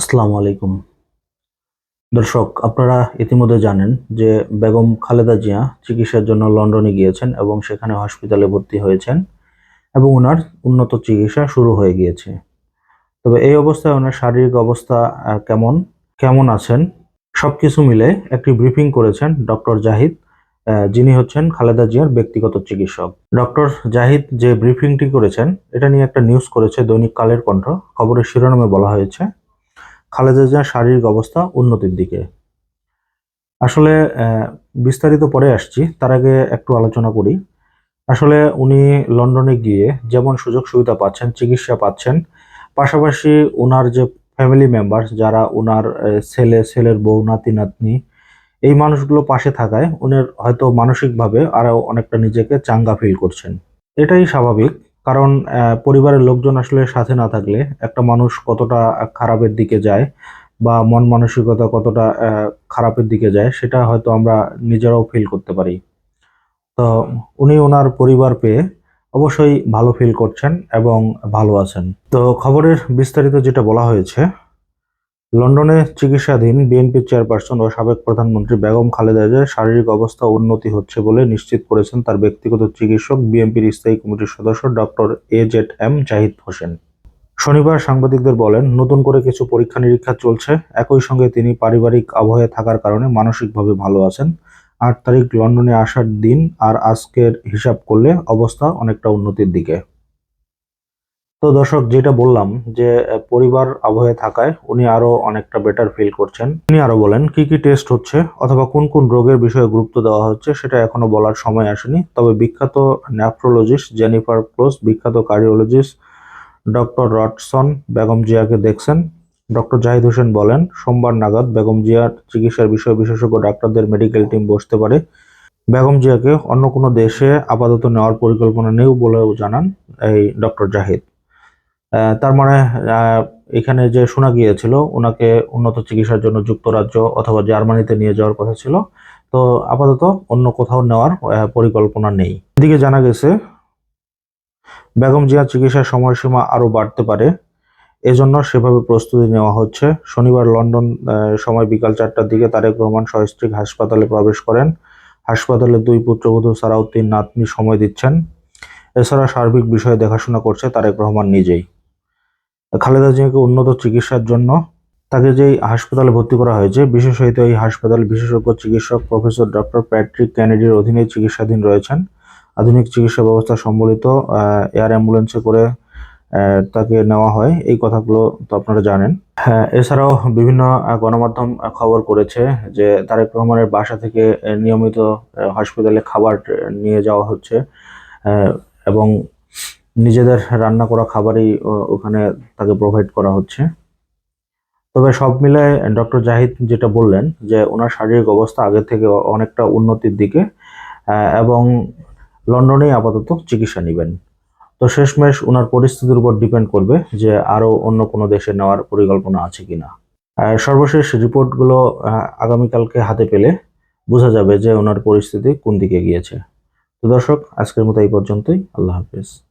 আসসালামু আলাইকুম। দর্শক, আপনারা ইতিমধ্যে জানেন যে বেগম খালেদা জিয়া চিকিৎসার জন্য লন্ডনে গিয়েছেন এবং সেখানে হসপিটালে ভর্তি হয়েছেন এবং ওনার উন্নত চিকিৎসা শুরু হয়ে গিয়েছে। তবে এই অবস্থায় ওনার শারীরিক অবস্থা কেমন কেমন আছেন, সবকিছু মিলে একটি ব্রিফিং করেছেন ডক্টর জাহিদ যিনি হচ্ছেন খালেদা জিয়ার ব্যক্তিগত চিকিৎসক। ডক্টর জাহিদ যে ব্রিফিংটি করেছেন, এটা নিয়ে একটা নিউজ করেছে দৈনিক কালের কণ্ঠ। খবরের শিরোনামে বলা হয়েছে খালেদা জিয়ার শারীরিক অবস্থা উন্নতির দিকে। আসলে বিস্তারিত পরে আসছি, তার আগে একটু আলোচনা করি। আসলে, উনি লন্ডনে গিয়ে যেমন সুযোগ সুবিধা পাচ্ছেন, চিকিৎসা পাচ্ছেন, পাশাপাশি ওনার যে ফ্যামিলি মেম্বার যারা ওনার ছেলে, ছেলের বউ, নাতি, নাতনি, এই মানুষগুলো পাশে থাকায় উনি হয়তো মানসিকভাবে আরও অনেকটা নিজেকে চাঙ্গা ফিল করছেন। এটাই স্বাভাবিক। কারণ পরিবারের লোকজন আসলে সাথে না থাকলে একটা মানুষ কতটা খারাপের দিকে যায় বা মন মানসিকতা কতটা খারাপের দিকে যায় সেটা হয়তো আমরা নিজেরাও ফিল করতে পারি। তো উনি ওনার পরিবার পেয়ে অবশ্যই ভালো ফিল করছেন এবং ভালো আছেন। তো খবরের বিস্তারিত যেটা বলা হয়েছে লন্ডনে চিকিৎসাধীন বিএনপি চেয়ারপারসন ও সাবেক প্রধানমন্ত্রী বেগম খালেদা জিয়ার শারীরিক অবস্থা উন্নতি হচ্ছে বলে নিশ্চিত করেছেন তার ব্যক্তিগত চিকিৎসক বিএনপির স্থায়ী কমিটির সদস্য doctor A Z M Zahid Hossain. শনিবার সাংবাদিকদের বলেন, নতুন করে কিছু পরীক্ষা নিরীক্ষা চলছে। একই সঙ্গে তিনি পারিবারিক আবহে থাকার কারণে মানসিকভাবে ভালো আছেন। আট তারিখ লন্ডনে আসার দিন আর আজকের হিসাব করলে অবস্থা অনেকটা উন্নতির দিকে। তো দর্শক, যেটা বললাম যে পরিবার আবহে থাকায় উনি আরও অনেকটা বেটার ফিল করছেন। উনি আরও বলেন, কি কি টেস্ট হচ্ছে অথবা কোন কোন রোগের বিষয়ে গুরুত্ব দেওয়া হচ্ছে সেটা এখনও বলার সময় আসেনি। তবে বিখ্যাত ন্যাফ্রোলজিস্ট জেনিফার ক্লোজ বিখ্যাত কার্ডিওলজিস্ট ডক্টর রটসন বেগম জিয়াকে দেখছেন। ডক্টর জাহিদ হোসেন বলেন, সোমবার নাগাদ বেগম জিয়ার চিকিৎসার বিষয়ে বিশেষজ্ঞ ডাক্তারদের মেডিকেল টিম বসতে পারে। বেগম জিয়াকে অন্য কোনো দেশে আপাতত নেওয়ার পরিকল্পনা নেই বলেও জানান এই ডক্টর জাহিদ। তার মানে এখানে যে শোনা গিয়েছিল, ওনাকে উন্নত চিকিৎসার জন্য যুক্তরাজ্য অথবা জার্মানিতে নিয়ে যাওয়ার কথা ছিল। তো আপাতত অন্য কোথাও নেওয়ার পরিকল্পনা নেই। এদিকে জানা গেছে, বেগম জিয়া চিকিৎসার সময়সীমা আরও বাড়তে পারে। এজন্য সেভাবে প্রস্তুতি নেওয়া হচ্ছে। শনিবার লন্ডন সময় বিকাল চারটার দিকে তারেক রহমান সস্ত্রীক হাসপাতালে প্রবেশ করেন। হাসপাতালে দুই পুত্রবধূ সারাউদ্দিন নাতনি সময় দিচ্ছেন। এছাড়া সার্বিক বিষয়ে দেখাশোনা করছে তারেক রহমান নিজেই। খালেদা জিয়াকে উন্নত চিকিৎসার জন্য তাকে যেই হাসপাতালে ভর্তি করা হয়েছে, বিশেষত এই হাসপাতাল বিশেষজ্ঞ চিকিৎসক প্রফেসর ডক্টর প্যাট্রিক ক্যানেডির অধীনে চিকিৎসাধীন রয়েছেন। আধুনিক চিকিৎসা ব্যবস্থা সম্বলিত এয়ার অ্যাম্বুলেন্সে করে তাকে নেওয়া হয়। এই কথাগুলো তো আপনারা জানেন। হ্যাঁ এছাড়াও বিভিন্ন গণমাধ্যম খবর করেছে যে তারেক রহমানের বাসা থেকে নিয়মিত হসপিটালে খাবার নিয়ে যাওয়া হচ্ছে। এবং নিজেদের রান্না করা খাবারই ওখানে তাকে প্রোভাইড করা হচ্ছে। তবে সব মিলে ডক্টর জাহিদ যেটা বললেন যে ওনার শারীরিক অবস্থা আগের থেকে অনেকটা উন্নতির দিকে এবং লন্ডনেই আপাতত চিকিৎসা নেবেন। তো শেষমেশ ওনার পরিস্থিতির উপর ডিপেন্ড করবে যে আরও অন্য কোনো দেশে নেওয়ার পরিকল্পনা আছে কিনা। আহ, সর্বশেষ রিপোর্টগুলো আগামীকালকে হাতে পেলে বোঝা যাবে যে ওনার পরিস্থিতি কোন দিকে গিয়েছে। তো দর্শক আজকের মতো এই পর্যন্তই। আল্লাহ হাফেজ।